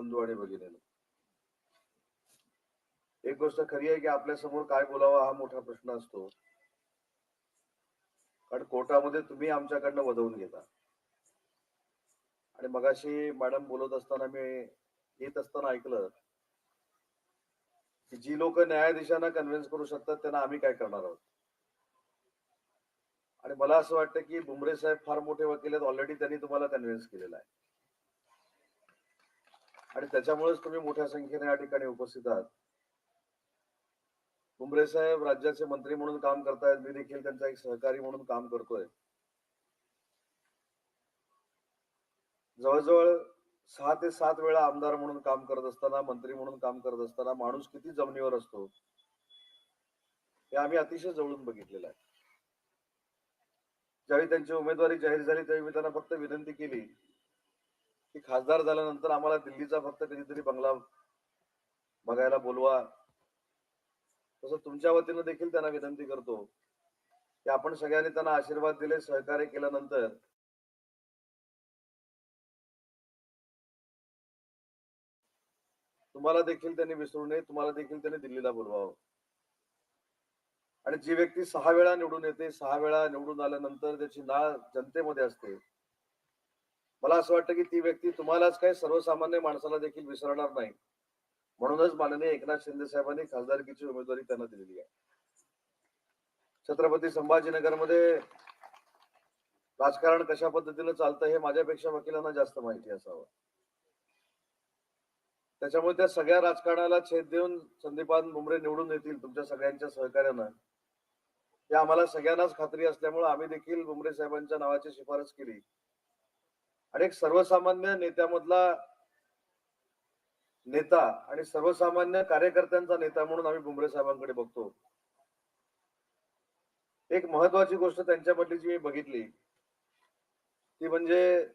बंधू आणि भगिनी एक गोष्ट खरी आहे की आपल्यासमोर काय बोलावा हा मोठा प्रश्न असतो. कारण कोर्टामध्ये तुम्ही आमच्याकडनं वधवून घेता. आणि मगाशी मॅडम बोलत असताना मी येत असताना ऐकलं की जी लोक न्यायाधीशांना कन्व्हिन्स करू शकतात त्यांना आम्ही काय करणार आहोत? आणि मला असं वाटतं की बुमरे साहेब फार मोठे वकील आहेत ऑलरेडी त्यांनी तुम्हाला कन्व्हिन्स केलेला आहे. आणि त्याच्यामुळेच तुम्ही मोठ्या संख्येने या ठिकाणी उपस्थित आहात. कुंबरे साहेब राज्याचे मंत्री म्हणून काम करतायत मी देखील त्यांचा एक सहकारी म्हणून काम करतोय. जवळजवळ सहा ते सात वेळा आमदार म्हणून काम करत असताना मंत्री म्हणून काम करत असताना माणूस किती जमिनीवर असतो हे आम्ही अतिशय जवळून बघितलेलं आहे. ज्यावेळी त्यांची उमेदवारी जाहीर झाली त्यावेळी मी त्यांना फक्त विनंती केली की खासदार झाल्यानंतर आम्हाला दिल्लीचा फक्त कधीतरी बंगला बघायला बोलवा. तसं तुमच्या वतीनं देखील त्यांना विनंती करतो की आपण सगळ्यांनी त्यांना आशीर्वाद दिले सहकार्य केल्यानंतर. तुम्हाला देखील त्यांनी विसरू नये तुम्हाला देखील त्यांनी दिल्लीला बोलवावं. आणि जी व्यक्ती सहा वेळा निवडून येते सहा वेळा निवडून आल्यानंतर त्याची नाळ जनतेमध्ये असते. मला असं वाटतं की ती व्यक्ती तुम्हालाच काय सर्वसामान्य माणसाला देखील विसरणार नाही. म्हणूनच माननीय एकनाथ शिंदे साहेबांनी खासदारकीची उमेदवारी त्यांना दिलेली आहे. छत्रपती संभाजीनगरमध्ये राजकारण कशा पद्धतीनं चालतं हे माझ्यापेक्षा वकिलांना जास्त माहिती असावं. त्याच्यामुळे त्या सगळ्या राजकारणाला छेद देऊन संदीपान मुंबरे निवडून येतील तुमच्या सगळ्यांच्या सहकार्यानं. हे आम्हाला सगळ्यांनाच खात्री असल्यामुळे आम्ही देखील मुंबरे साहेबांच्या नावाची शिफारस केली. आणि एक सर्वसामान्य नेत्यामधला नेता आणि सर्वसामान्य कार्यकर्त्यांचा नेता म्हणून आम्ही बुमरे साहेबांकडे बघतो. एक महत्वाची गोष्ट त्यांच्यामधली जी मी बघितली. ती म्हणजे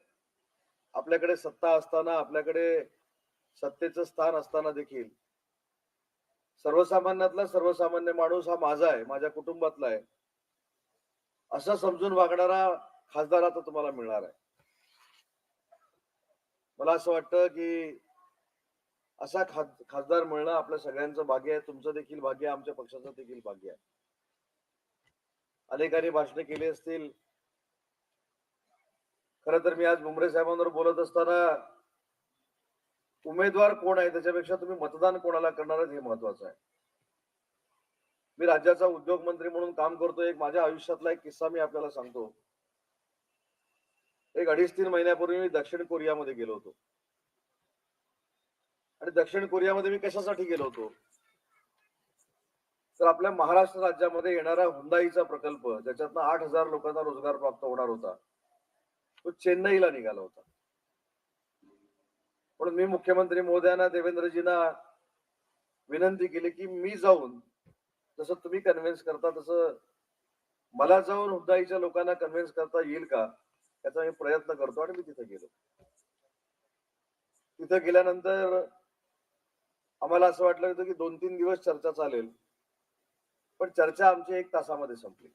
आपल्याकडे सत्ता असताना आपल्याकडे सत्तेचं स्थान असताना देखील सर्वसामान्यातला सर्वसामान्य माणूस हा माझा आहे माझ्या कुटुंबातला आहे. असं समजून वागणारा खासदार आता तुम्हाला मिळणार आहे. मला असं वाटतं की असा खास खासदार मिळणं आपल्या सगळ्यांचं भाग्य आहे. तुमचं देखील भाग्य आहे. आमच्या पक्षाचं देखील भाग्य आहे. अनेकांनी भाषणे केली असतील. खर तर मी आज बुमरे साहेबांवर बोलत असताना उमेदवार कोण आहे? त्याच्यापेक्षा तुम्ही मतदान कोणाला करणार हे महत्वाचं आहे. मी राज्याचा उद्योग मंत्री म्हणून काम करतो एक माझ्या आयुष्यातला एक किस्सा मी आपल्याला सांगतो. एक अडीच तीन महिन्यापूर्वी मी दक्षिण कोरियामध्ये गेलो होतो. आणि दक्षिण कोरियामध्ये मी कशासाठी गेलो होतो? तर आपल्या महाराष्ट्र राज्यामध्ये येणारा हुंदाईचा प्रकल्प ज्याच्यातनं आठ हजार लोकांना रोजगार प्राप्त होणार होता तो चेन्नईला निघाला होता. म्हणून मी मुख्यमंत्री मोदयांना देवेंद्रजींना विनंती केली की मी जाऊन जसं तुम्ही कन्व्हिन्स करता तसं मला जाऊन हुंदाईच्या लोकांना कन्व्हिन्स करता येईल का? याचा मी प्रयत्न करतो आणि मी तिथे गेलो. तिथे गेल्यानंतर आम्हाला असं वाटलं होतं की दोन तीन दिवस चर्चा चालेल. पण चर्चा आमची एक तासामध्ये संपली.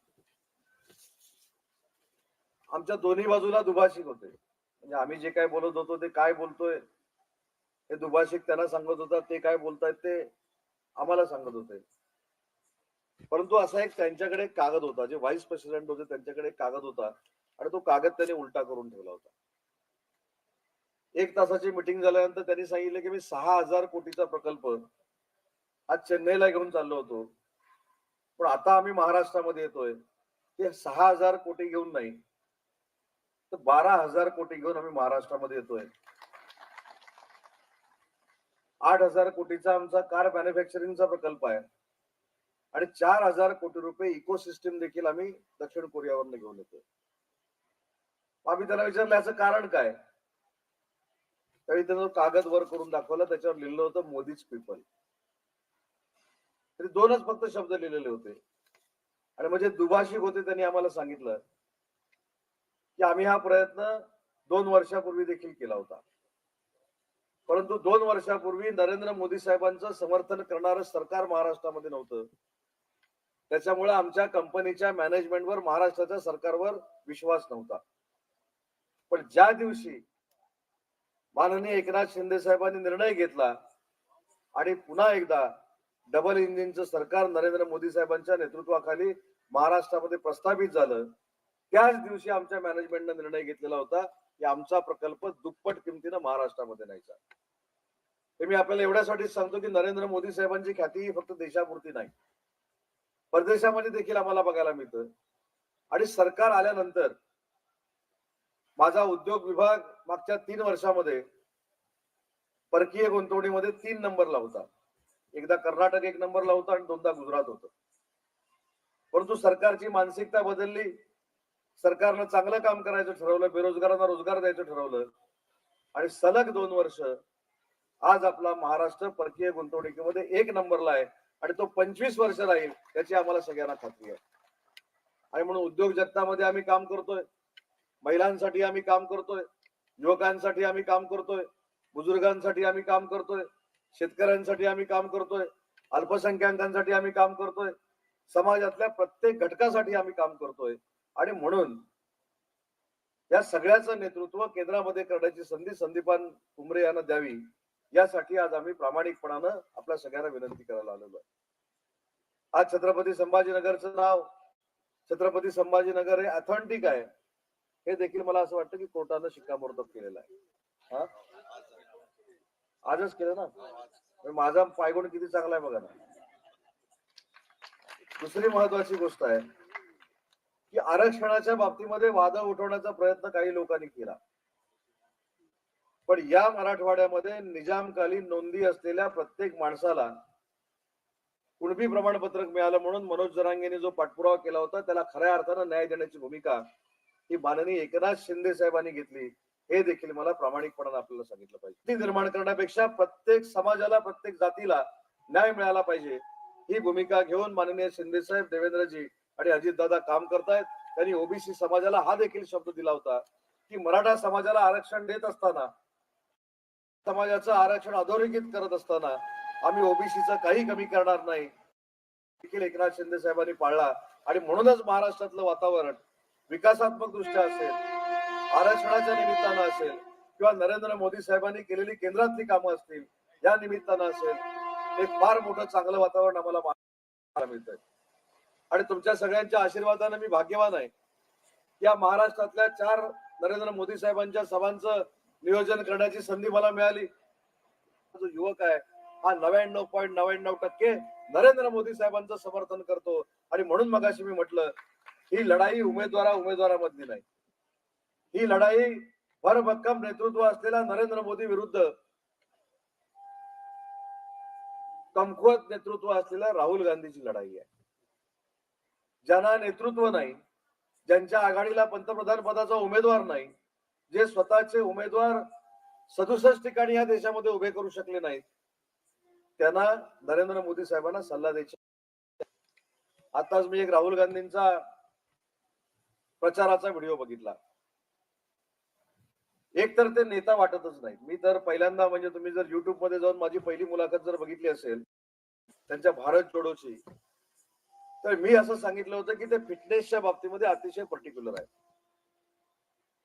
आमच्या दोन्ही बाजूला दुभाषिक होते. म्हणजे आम्ही जे काय बोलत होतो ते काय बोलतोय हे दुभाषिक त्यांना सांगत होता ते काय बोलतायत ते आम्हाला सांगत होते. परंतु असा एक त्यांच्याकडे कागद होता जे व्हाईस प्रेसिडेंट होते त्यांच्याकडे एक कागद होता. आणि तो कागद त्यांनी उलटा करून ठेवला होता. एक तासाची मिटिंग झाल्यानंतर त्यांनी सांगितलं की मी सहा हजार कोटीचा प्रकल्प आज चेन्नईला घेऊन चाललो होतो. पण आता आम्ही महाराष्ट्रामध्ये येतोय. ते सहा हजार कोटी घेऊन नाही तर बारा हजार कोटी घेऊन आम्ही महाराष्ट्रामध्ये येतोय. आठ हजार कोटीचा आमचा कार मॅन्युफॅक्चरिंगचा प्रकल्प आहे. आणि चार हजार कोटी रुपये इकोसिस्टम देखील आम्ही दक्षिण कोरियावरनं घेऊन येतोय. आम्ही त्याला विचारलं याचं कारण काय? त्यावेळी त्यानं कागद वर करून दाखवला त्याच्यावर लिहिलं होतं मोदीच पीपल तरी दोनच फक्त शब्द लिहिलेले होते. आणि म्हणजे दुभाषिक होते त्यांनी आम्हाला सांगितलं की आम्ही हा प्रयत्न दोन वर्षापूर्वी देखील केला होता. परंतु दोन वर्षापूर्वी नरेंद्र मोदी साहेबांचं समर्थन करणारं सरकार महाराष्ट्रामध्ये नव्हतं. त्याच्यामुळे आमच्या कंपनीच्या मॅनेजमेंटवर महाराष्ट्राच्या सरकारवर विश्वास नव्हता. पण ज्या दिवशी माननीय एकनाथ शिंदे साहेबांनी निर्णय घेतला आणि पुन्हा एकदा डबल इंजिनचं सरकार नरेंद्र मोदी साहेबांच्या नेतृत्वाखाली महाराष्ट्रामध्ये प्रस्थापित झालं त्याच दिवशी आमच्या मॅनेजमेंटने निर्णय घेतलेला होता की आमचा प्रकल्प दुप्पट किमतीनं महाराष्ट्रामध्ये न्यायचा. हे मी आपल्याला एवढ्यासाठी सांगतो की नरेंद्र मोदी साहेबांची ख्याती ही फक्त देशापुरती नाही. परदेशामध्ये देखील आम्हाला बघायला मिळतं. आणि सरकार आल्यानंतर माझा उद्योग विभाग मागच्या तीन वर्षामध्ये परकीय गुंतवणीमध्ये तीन नंबरला होता. एकदा कर्नाटक एक नंबरला होता आणि दोनदा गुजरात होतं. परंतु सरकारची मानसिकता बदलली. सरकारनं चांगलं काम करायचं ठरवलं बेरोजगारांना रोजगार द्यायचं ठरवलं. आणि सलग दोन वर्ष आज आपला महाराष्ट्र परकीय गुंतवणुकीमध्ये एक नंबरला आहे आणि तो पंचवीस वर्ष राहील याची आम्हाला सगळ्यांना खात्री आहे. आणि म्हणून उद्योग जगतामध्ये आम्ही काम करतोय. महिलांसाठी आम्ही काम करतोय युवकांसाठी आम्ही काम करतोय बुजुर्गांसाठी आम्ही काम करतोय शेतकऱ्यांसाठी आम्ही काम करतोय अल्पसंख्याकांसाठी आम्ही काम करतोय समाजातल्या प्रत्येक घटकासाठी आम्ही काम करतोय. आणि म्हणून या सगळ्याचं नेतृत्व केंद्रामध्ये करण्याची संधी संदीपान कुंभरे यांना द्यावी यासाठी आज आम्ही प्रामाणिकपणानं आपल्या सगळ्यांना विनंती करायला आलेलो आहे. आज छत्रपती संभाजीनगरचं नाव छत्रपती संभाजीनगर हे अथॉन्टिक आहे. हे देखील मला असं वाटतं की कोर्टानं शिक्कामोर्तब केलेलं आहे. हा? आजच केलं ना? म्हणजे माझा पायगुण किती चांगला आहे बघा ना. दुसरी महत्वाची गोष्ट आहे की आरक्षणाच्या बाबतीमध्ये वाद उठवण्याचा प्रयत्न काही लोकांनी केला. पण या मराठवाड्यामध्ये निजामकालीन नोंदी असलेल्या प्रत्येक माणसाला कुणबी प्रमाणपत्र मिळालं म्हणून मनोज जरांगेने जो पाठपुरावा केला होता त्याला खऱ्या अर्थानं न्याय देण्याची भूमिका ही माननीय एकनाथ शिंदे साहेबांनी घेतली हे देखील मला प्रामाणिकपणाने आपल्याला सांगितलं पाहिजे. ती निर्माण करण्यापेक्षा प्रत्येक समाजाला प्रत्येक जातीला न्याय मिळाला पाहिजे. ही भूमिका घेऊन माननीय शिंदे साहेब देवेंद्रजी आणि अजितदादा काम करतायत. त्यांनी ओबीसी समाजाला हा देखील शब्द दिला होता की मराठा समाजाला आरक्षण देत असताना समाजाचं आरक्षण अधोरेखित करत असताना आम्ही ओबीसीचा काही कमी करणार नाही. देखील एकनाथ शिंदे साहेबांनी पाळला आणि म्हणूनच महाराष्ट्रातलं वातावरण विकासात्मक दृष्ट्या असेल आरक्षणाच्या निमित्तानं असेल किंवा नरेंद्र मोदी साहेबांनी केलेली केंद्रातली कामं असतील या निमित्तानं असेल एक फार मोठं चांगलं वातावरण आम्हाला मिळत आणि तुमच्या सगळ्यांच्या आशीर्वादाने मी भाग्यवान आहे. या महाराष्ट्रातल्या चार नरेंद्र मोदी साहेबांच्या सभांचं नियोजन करण्याची संधी मला मिळाली. जो युवक आहे हा नव्याण्णव पॉईंट नव्याण्णव टक्के नरेंद्र मोदी साहेबांचं समर्थन करतो. आणि म्हणून मगाशी मी म्हटलं ही लढाई उमेदवारा उमेदवारामधली नाही. ही लढाई भरभक्कम नेतृत्व असलेल्या नरेंद्र मोदी विरुद्ध कमकुवत नेतृत्व असलेल्या राहुल गांधीची लढाई आहे. ज्यांना नेतृत्व नाही ज्यांच्या आघाडीला पंतप्रधान पदाचा उमेदवार नाही जे स्वतःचे उमेदवार सदुसष्ट ठिकाणी या देशामध्ये उभे करू शकले नाहीत त्यांना नरेंद्र मोदी साहेबांना सल्ला द्यायचा. आताच मी एक राहुल गांधींचा प्रचाराचा व्हिडिओ बघितला. एक तर ते नेता वाटतच नाही मी तर पहिल्यांदा म्हणजे तुम्ही जर युट्यूबमध्ये जाऊन माझी पहिली मुलाखत जर बघितली असेल त्यांच्या भारत जोडोची तर मी असं सांगितलं होतं की ते फिटनेसच्या बाबतीमध्ये अतिशय पर्टिक्युलर आहे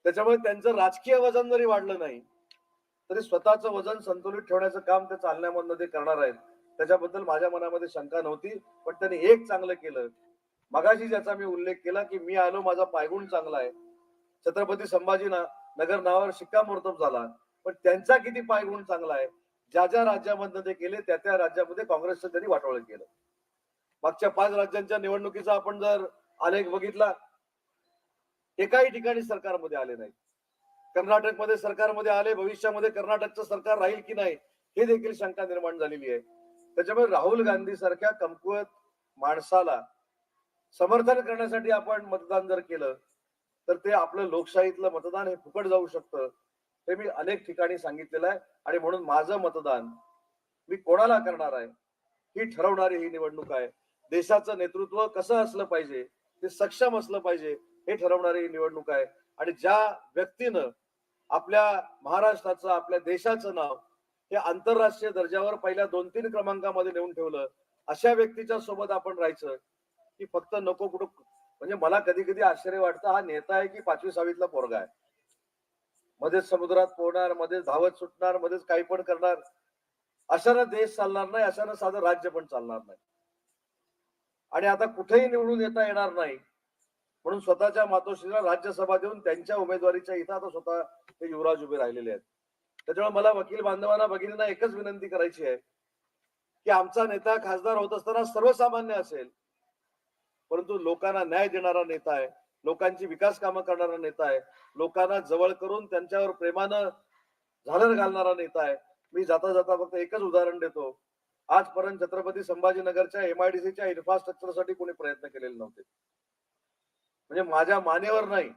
त्याच्यामुळे त्यांचं राजकीय वजन जरी वाढलं नाही तरी स्वतःचं वजन संतुलित ठेवण्याचं काम ते चालण्यामधनं ते करणार आहेत. त्याच्याबद्दल माझ्या मनामध्ये शंका नव्हती पण त्यांनी एक चांगलं केलं मगाशी ज्याचा मी उल्लेख केला की मी आलो माझा पायगुण चांगला आहे. छत्रपती संभाजी ना नगर नावावर शिक्कामोर्तब झाला. पण त्यांचा किती पायगुण चांगला आहे? ज्या ज्या राज्यामधनं ते केले त्या त्या राज्यामध्ये काँग्रेसचं त्यांनी वाटोळ केलं. मागच्या पाच राज्यांच्या निवडणुकीचा आपण जर आलेख बघितला एकाही ठिकाणी सरकारमध्ये आले नाही. कर्नाटकमध्ये सरकारमध्ये आले भविष्यामध्ये कर्नाटकचं सरकार राहील की नाही हे देखील शंका निर्माण झालेली आहे. त्याच्यामुळे राहुल गांधी सारख्या कमकुवत माणसाला समर्थन करण्यासाठी आपण मतदान जर केलं तर ते आपलं लोकशाहीतलं मतदान हे फुकट जाऊ शकतं हे मी अनेक ठिकाणी सांगितलेलं आहे. आणि म्हणून माझं मतदान मी कोणाला करणार आहे ही ठरवणारी ही निवडणूक आहे. देशाचं नेतृत्व कसं असलं पाहिजे ते सक्षम असलं पाहिजे हे ठरवणारी ही निवडणूक आहे. आणि ज्या व्यक्तीनं आपल्या महाराष्ट्राचं आपल्या देशाचं नाव हे आंतरराष्ट्रीय दर्जावर पहिल्या दोन तीन क्रमांकामध्ये नेऊन ठेवलं अशा व्यक्तीच्या सोबत आपण राहायचं की फक्त नको कुठं म्हणजे मला कधी कधी आश्चर्य वाटतं हा नेता आहे की पाचवी सहावीतला पोरगा आहे. मध्येच समुद्रात पोहणार मध्येच धावत सुटणार मध्येच काही पण करणार. अशानं देश चालणार नाही अशानं साधं राज्य पण चालणार नाही. आणि आता कुठेही निवडून येता येणार नाही म्हणून स्वतःच्या मातोश्रीला राज्यसभा देऊन त्यांच्या उमेदवारीच्या इथं आता स्वतः ते युवराज उभे राहिलेले आहेत. त्याच्यामुळे मला वकील बांधवांना भगिनींना एकच विनंती करायची आहे की आमचा नेता खासदार होत असताना सर्वसामान्य असेल परंतु लोकांना न्याय देणारा नेता आहे लोकांची विकास कामं करणारा नेता आहे लोकांना जवळ करून त्यांच्यावर प्रेमानं झालर घालणारा नेता आहे. मी जाता जाता फक्त एकच उदाहरण देतो. आजपर्यंत छत्रपती संभाजीनगरच्या एमआयडीसीच्या इन्फ्रास्ट्रक्चरसाठी कोणी प्रयत्न केलेले नव्हते. म्हणजे माझ्या मानेवर नाही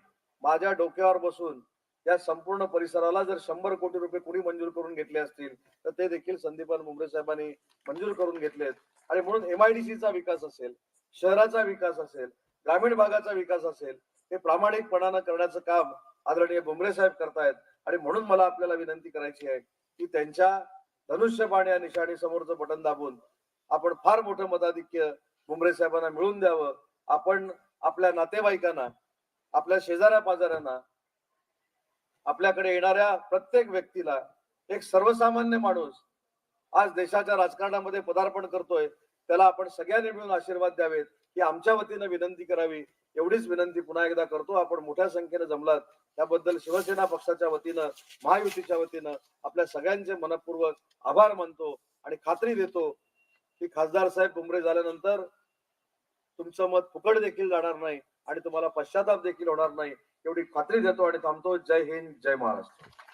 माझ्या डोक्यावर बसून या संपूर्ण परिसराला जर शंभर कोटी रुपये कुणी मंजूर करून घेतले असतील तर ते देखील संदीपान मुंबरे साहेबांनी मंजूर करून घेतलेत. आणि म्हणून एमआयडीसीचा विकास असेल शहराचा विकास असेल ग्रामीण भागाचा विकास असेल हे प्रामाणिकपणानं करण्याचं काम आदरणीय बुमरे साहेब करतायत. आणि म्हणून मला आपल्याला विनंती करायची आहे की त्यांच्या धनुष्यबाण या निशाणी समोरचं बटन दाबून आपण फार मोठं मताधिक्य बुमरे साहेबांना मिळून द्यावं. आपण आपल्या नातेवाईकांना आपल्या शेजाऱ्या पाजाऱ्यांना आपल्याकडे येणाऱ्या प्रत्येक व्यक्तीला एक सर्वसामान्य माणूस आज देशाच्या राजकारणामध्ये पदार्पण करतोय. त्याला आपण सगळ्यांनी मिळून आशीर्वाद द्यावेत की आमच्या वतीनं विनंती करावी. एवढीच विनंती पुन्हा एकदा करतो. आपण मोठ्या संख्येनं जमलात. त्याबद्दल शिवसेना पक्षाच्या वतीनं महायुतीच्या वतीनं आपल्या सगळ्यांचे मनपूर्वक आभार मानतो आणि खात्री देतो की खासदार साहेब कुंबरे झाल्यानंतर तुमचं मत फुकट देखील जाणार नाही आणि तुम्हाला पश्चाताप देखील होणार नाही. एवढी खात्री देतो आणि थांबतो. जय हिंद जय महाराष्ट्र.